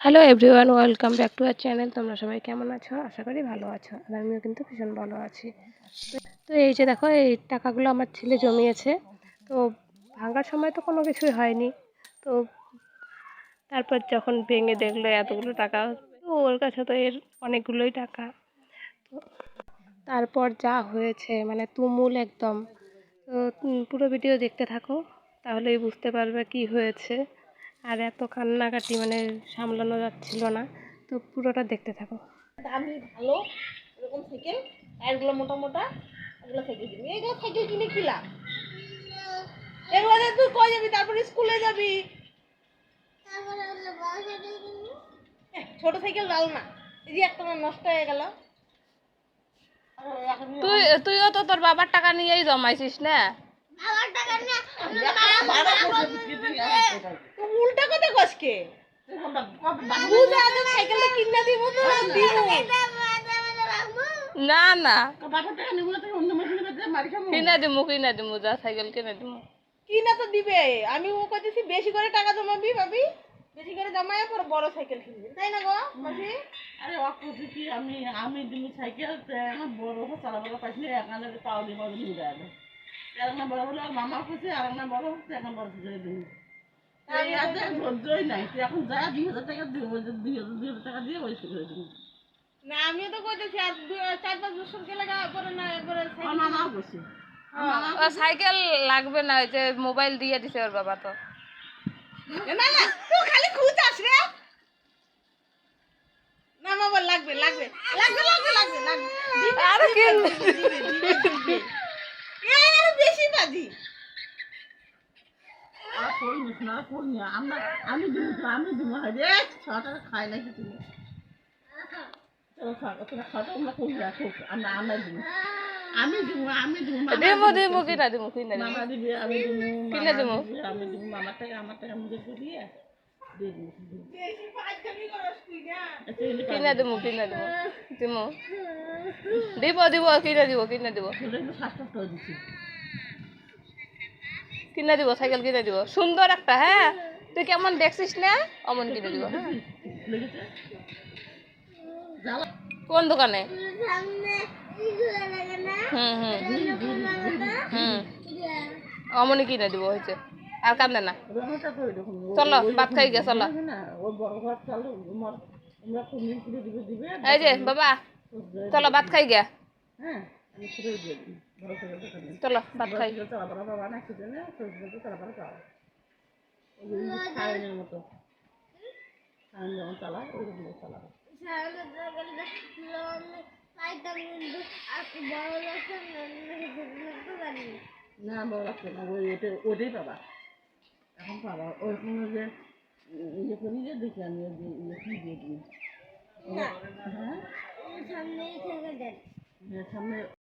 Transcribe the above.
Hello everyone welcome back to our channel তোমরা সবাই কেমন আছো? আশা করি ভালো আছো, আর আমিও কিন্তু ভীষণ ভালো আছি। তো এই যে দেখো, এই টাকাগুলো আমার ছেলে জমিয়েছে। তো ভাঙার সময় তো কোনো কিছুই হয়নি। তো তারপর যখন ভেঙে দেখল এতগুলো টাকা, তো ওর কাছে তো এর অনেকগুলোই টাকা। তো তারপর যা হয়েছে মানে তুমুল একদম। তো পুরো ভিডিও দেখতে থাকো, তাহলেই বুঝতে পারবে কি হয়েছে। আর এত কান্নাকাটি মানে সামলানো যাচ্ছিল না। তো পুরোটা দেখতে থাকো। দামি ভালো এরকম সাইকেল টায়ারগুলো মোটা মোটা এগুলো সাইকেল কিনবি এগুলো সাইকেল কিনে কি লাভ? এগুলো দিয়ে তুই কই যাবি? তারপরে স্কুলে যাবি। ছোট সাইকেল লাল না। এই যে একটা আমার নষ্ট হয়ে গেল। তুই তুইও তো তোর বাবার টাকা নিয়েই জমাইছিস না? বাবার টাকা তুই উল্টা কথা কসকে বুঝা আছে সাইকেলটা কিনে দিব তো দিব। না না। কিনে দিমু কিনে দিমু যা সাইকেল কিনে দিমু। কিনা তো দিবে। আমি ও কইতেছি বেশি করে টাকা জমাবি ভাবি। বেশি করে জমায় পর বড় সাইকেল কিনবি। তাই না গো মাসি? আরে অকুতি কি আমি আমি দিমি সাইকেল বড় চালাবার পাইছি এখানে পাও দিব নিয়ে যাবে এক বড় হলো মামা খুশি আর এক না বড় হচ্ছে এখন বড় খুশি আছে ধৈর্যই নাই তুই এখন যা দুই হাজার টাকা দুই হাজার দুই হাজার টাকা দিয়ে ওই করে দিবি। না আমিও তো কইতেছি আর চার পাঁচ বছর গেলে গা- পরে না আমার সাইকেল লাগবে না ওই যে মোবাইল দিয়ে দিছে ওর বাবা তো। না না তুই খালি খুঁজাস রে। না বাবা লাগবে লাগবে লাগবে লাগবে লাগবে লাগবে। দিবে, আর কি আমি দিব আমি দিব রে খাই দিব আমি দিব কিনা দিমু কিনা মামা দিবে আমি দিব কিনে দিবো? আমি দিব মামার টাকা আমার টাকা আমি দেখে দিয়ে দিয়ে দিব। বেশি ফাজলামি করস তুই না? এনে কিনা দিমু কিনা দিমু দিমু দিব দিব কিনে দিব কিনে দিব। স্বাস্থ্য কিনে দিব সাইকেল কিনে দিব। সুন্দর একটা হ্যাঁ? তুই কেমন দেখছিস না? অমন কিনে দিব হ্যাঁ? কোন দোকানে? হুম হুম। হুম। অমনি কিনে দিব, হয়েছে। আর কান্দে না। চলো, ভাত খাই গে চলো। এই যে, বাবা, চলো, ভাত খাই গে হ্যাঁ। চলো ভাত খাই। না বড় ওইরকম লাগছে না ওই ওটা ওটাই পাবা। এখন পাবা ওরকম যে ইয়ে করি যে দেখি আমি ইয়ে কি দিয়ে দিই হ্যাঁ? হ্যাঁ, সামনে